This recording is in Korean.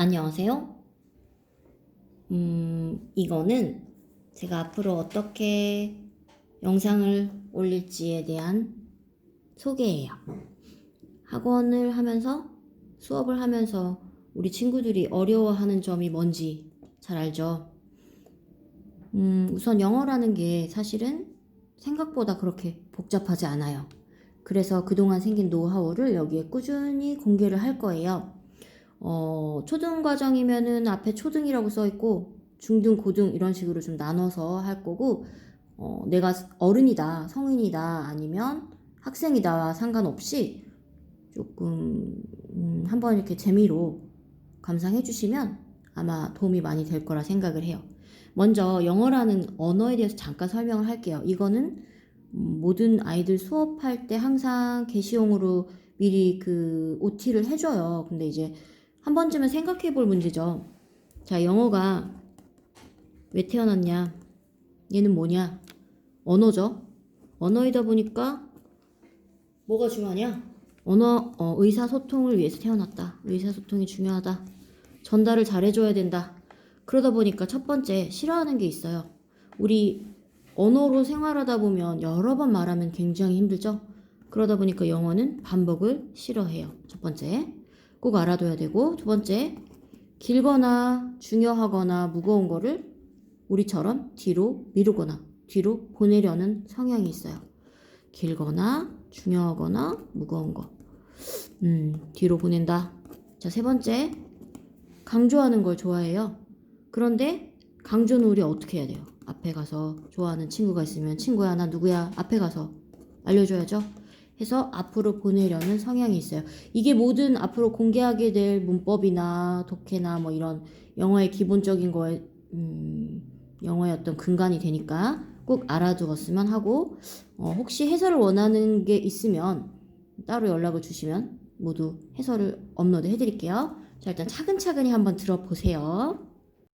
안녕하세요. 음, 이거는 제가 앞으로 어떻게 영상을 올릴지에 대한 소개예요. 학원을 하면서 수업을 하면서 우리 친구들이 어려워하는 점이 뭔지 잘 알죠? 음, 우선 영어라는 게 사실은 생각보다 그렇게 복잡하지 않아요. 그래서 그동안 생긴 노하우를 여기에 꾸준히 공개를 할 거예요. 어, 초등 과정이면은 앞에 초등이라고 써 있고 중등, 고등 이런 식으로 좀 나눠서 할 거고 어, 내가 어른이다, 성인이다 아니면 학생이다와 상관없이 조금 음, 한번 이렇게 재미로 감상해 주시면 아마 도움이 많이 될 거라 생각을 해요. 먼저 영어라는 언어에 대해서 잠깐 설명을 할게요. 이거는 음, 모든 아이들 수업할 때 항상 게시용으로 미리 그 OT를 해줘요. 근데 이제 한 번쯤은 생각해 볼 문제죠. 자, 영어가 왜 태어났냐? 얘는 뭐냐? 언어죠. 언어이다 보니까 뭐가 중요하냐? 언어, 어, 의사소통을 위해서 태어났다. 의사소통이 중요하다. 전달을 잘해줘야 된다. 그러다 보니까 첫 번째 싫어하는 게 있어요. 우리 언어로 생활하다 보면 여러 번 말하면 굉장히 힘들죠? 그러다 보니까 영어는 반복을 싫어해요. 첫 번째. 꼭 알아둬야 되고, 두 번째. 길거나 중요하거나 무거운 거를 우리처럼 뒤로 미루거나 뒤로 보내려는 성향이 있어요. 길거나 중요하거나 무거운 거. 음, 뒤로 보낸다. 자, 세 번째. 강조하는 걸 좋아해요. 그런데 강조는 우리 어떻게 해야 돼요? 앞에 가서 좋아하는 친구가 있으면 친구야, 나 누구야? 앞에 가서 알려줘야죠. 해서 앞으로 보내려는 성향이 있어요. 이게 모든 앞으로 공개하게 될 문법이나 독해나 뭐 이런 영어의 기본적인 거에 음, 영어의 어떤 근간이 되니까 꼭 알아두었으면 하고 어, 혹시 해설을 원하는 게 있으면 따로 연락을 주시면 모두 해설을 업로드 해드릴게요. 자 일단 차근차근히 한번 들어보세요.